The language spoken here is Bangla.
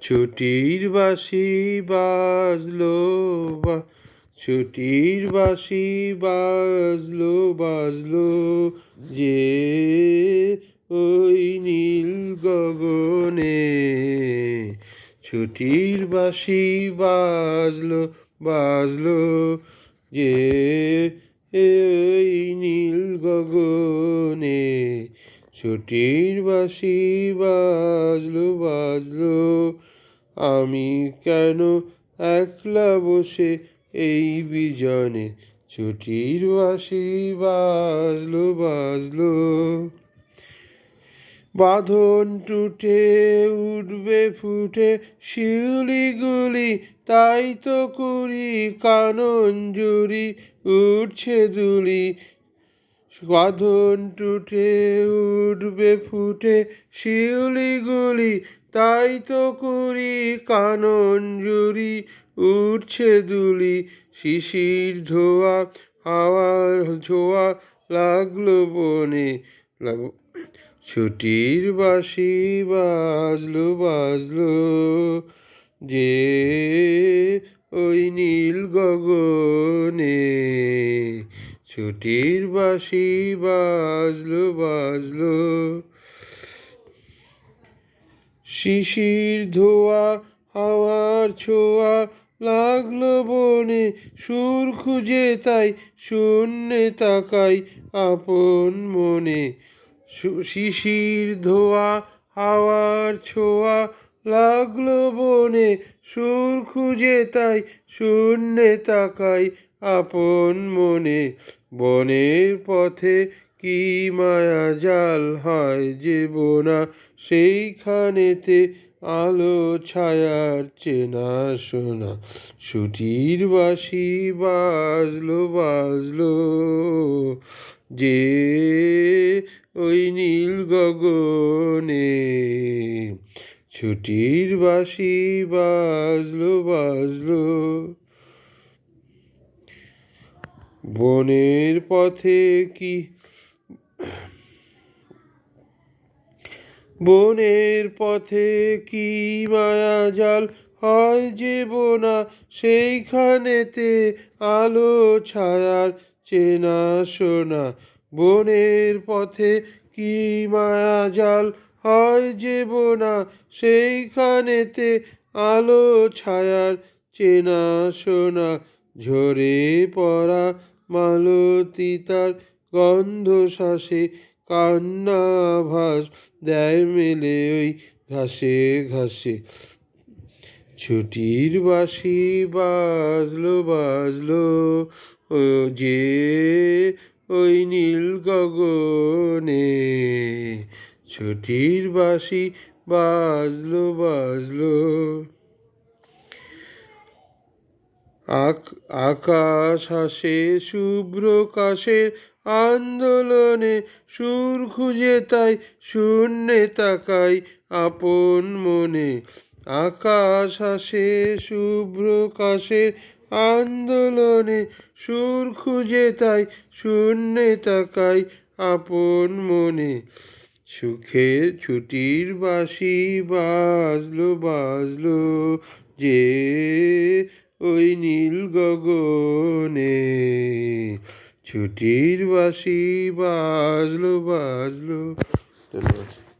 ছুটির বাসি বাজলো বা, ছুটির বাসি বাজলো বাজলো যে ওই নীল গগনে। ছুটির বাসি বাজলো বাজলো যে ছুটির বাসি বাজলো বাজলো। আমি কেন একলা বসে এই বিজনে? ছুটির বাসি বাজলো বাজলো। বাঁধন টুটে উঠবে, ফুটে শিউলিগুলি তাই তো করি কানন জুড়ি উঠছে দুলি বাঁধন টুটে উঠবে ফুটে শিউলিগুলি তাই তো করি কানন জুড়ি উঠছে দুলি। শিশির ধোয়া, হাওয়ার ছোঁয়া লাগল বনে। ছুটির বাসি বাজলো বাজলো যে ওই নীল গগনে। ছুটির বাসি বাজলো বাজলো। শিশির ধোয়া, হাওয়ার ছোঁয়া লাগল বনে। সুর খুঁজে তাই শূন্যে তাকাই আপন মনে। শিশির ধোয়া, হাওয়ার ছোঁয়া লাগল বনে। সুর খুঁজে তাই শূন্যে তাকাই আপন মনে, বনের পথে কি মায়া জাল হয় যে বোনা, সেইখানেতে আলো ছায়ার চেনা শোনা সুটির বাসি বাজলো বাজলো, যে ওই নীল গগনে। ছুটির বাসি বাজলো বাজলো বনের পথে কি? বনের পথে কি মায়া জাল হয় যে বোনা সেইখানেতে আলো ছায়ার চেনা শোনা বনের পথে কি মায়া জাল হয় যে বোনা সেইখানেতে আলো ছায়ার চেনা শোনা ঝরে পড়া মালতী তার গন্ধ শ্বাসে কান্না ভাস দেয় মেলে ওই ঘাসে ঘাসে। ছুটির বাসি বাজলো বাজলো, ও যে ওই নীল গগনে। ছুটির বাসি বাজলো বাজলো। আকাশ হাসে শুভ্র কাশের আন্দোলনে সুর খুঁজে তাই, শূন্যে তাকাই আপন মনে। আকাশ হাসে শুভ্র কাশের আন্দোলনে সুর খুঁজে তাই, শূন্যে তাকাই আপন মনে। সুখের ছুটির বাসি বাজলো বাজলো যে ওই নীল গগনে। ছুটির বাসি বাজলো বাজলো। ধন্যবাদ।